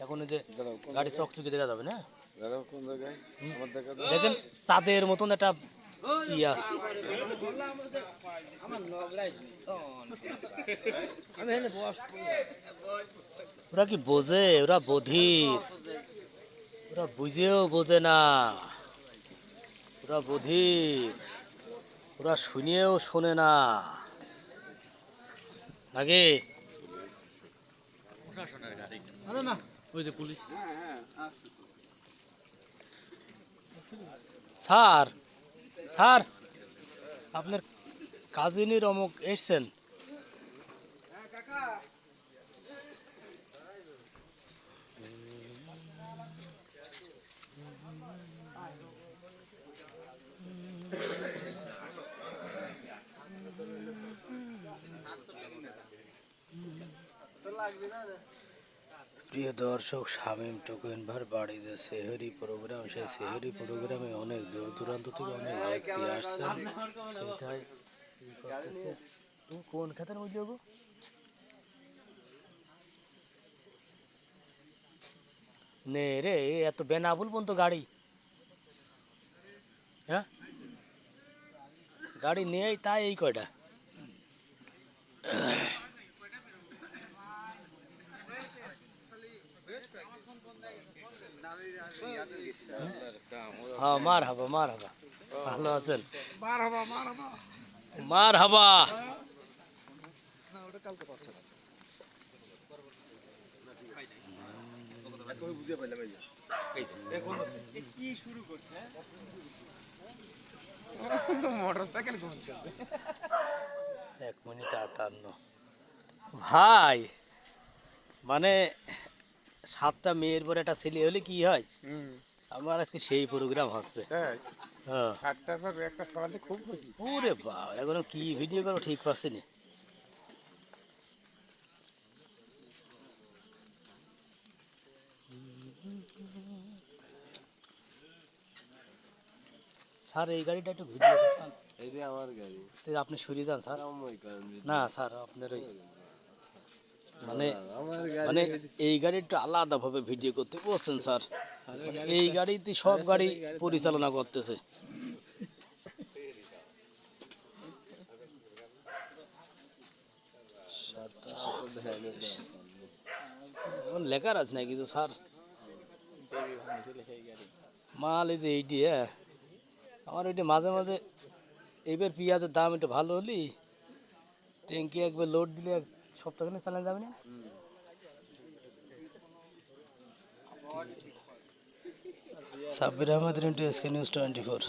এখন যে গাড়ি চকচকে দেখা যাবে না? দেখেন চাঁদের মতন একটা ইয়ে আছে। ওরা কি বোঝে? ওরা বধির। ওরা বুঝেও বোঝে না। ওরা বধির। ওরা শুনেও শোনে না। নাকি ওই যে পুলিশ। স্যার স্যার আপনার কাজিনের অমুক এসছেন। প্রিয় দর্শক, শামীম টুকুনভার বাড়িতে সেহরি প্রোগ্রাম সেই সেহরি প্রোগ্রামে অনেক দূর দূরান্ত থেকে অনেক ব্যক্তি করতেছে। তুমি কোন খাতের মধ্যে গো নে রে, এত বেনাবুল পর্যন্ত গাড়ি। হ্যাঁ? গাড়ি নেই, তাই এই কয়টা? হ্যাঁ মার হাবা মার হাবা ভালো আছেন? মার হাবা। এক মিনিট আটান্ন ভাই মানে সাতটা মেয়ের পরে একটা ছেলে হলে কি হয়? আমার আজকে সেই প্রোগ্রাম হচ্ছে। হ্যাঁ। সাতটার পর একটা সকালে খুব খুশি। ওরে বাবা এখন কি ভিডিও করো ঠিক পাচ্ছি না। স্যার এই গাড়িটা একটু ভিডিও এই যে আমার গাড়ি। আপনি সরিয়ে যান স্যার। না স্যার আপনার ওই মানে মানে এই গাড়ি একটু আলাদাভাবে ভিডিও করতে বলছেন স্যার। এই গাড়িতে সব গাড়ি পরিচালনা করতেছে। লেখার আছে না কিছু স্যার? মাল এই যে এইটি হ্যাঁ। আমার ওইটি মাঝে মাঝে এইবার পেঁয়াজের দাম একটু ভালো হলি ট্যাঙ্কি একবার লোড দিলে সপ্তাহখানে চালানো যাবে না? Sabbir Ahmed into SK news twenty four